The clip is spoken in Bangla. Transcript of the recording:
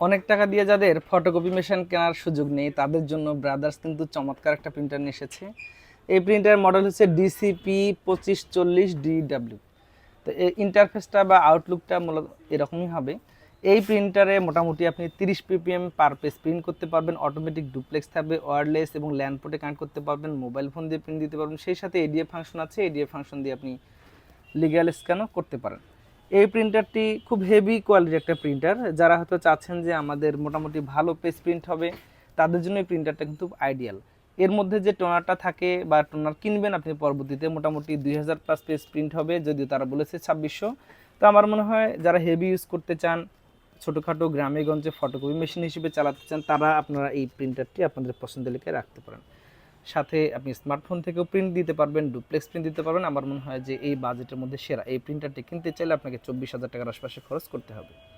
অনেক টাকা দিয়ে যাদের ফটোকপি মেশিন কেনার সুযোগ নেই, তাদের জন্য ব্রাদার্স কিন্তু চমৎকার একটা প্রিন্টার নিয়ে এসেছে। এই প্রিন্টার মডেল হচ্ছে ডিসিপি পঁচিশ চল্লিশ ডিডাব্লিউ তো এই ইন্টারফেসটা বা আউটলুকটা মূলত এরকমই হবে। এই প্রিন্টারে মোটামুটি আপনি তিরিশ পিপিএম পার পেজ প্রিন্ট করতে পারবেন অটোমেটিক ডুপ্লেক্স থাকবে ওয়ারলেস এবং ল্যান্ড পোর্টে কানেক্ট করতে পারবেন মোবাইল ফোন দিয়ে প্রিন্ট দিতে পারবেন, সেই সাথে এডিএ ফাংশন আছে এডিএ ফাংশন দিয়ে আপনি লিগ্যাল স্ক্যানও করতে পারেন। এই প্রিন্টারটি খুব হেভি কোয়ালিটির একটা প্রিন্টার যারা হয়তো চাচ্ছেন যে আমাদের মোটামুটি ভালো পেজ প্রিন্ট হবে, তাদের জন্য এই প্রিন্টারটা কিন্তু আইডিয়াল এর মধ্যে যে টোনারটা থাকে বা টোনার কিনবেন আপনি পরবর্তীতে, মোটামুটি দুই হাজার প্লাস পেজ প্রিন্ট হবে, যদিও তারা বলেছে ছাব্বিশশো। তো আমার মনে হয় যারা হেভি ইউজ করতে চান, ছোটোখাটো গ্রামেগঞ্জে ফটোকপি মেশিন হিসেবে চালাতে চান, তারা আপনারা এই প্রিন্টারটি আপনাদের পছন্দের লিখে রাখতে পারেন। সাথে আপনি স্মার্টফোন থেকেও প্রিন্ট দিতে পারবেন ডুপ্লেক্স প্রিন্ট দিতে পারবেন। আমার মনে হয় যে এই বাজেটের মধ্যে সেরা। এই প্রিন্টারটি কিনতে চাইলে আপনাকে চব্বিশ হাজার টাকার আশপাশে খরচ করতে হবে।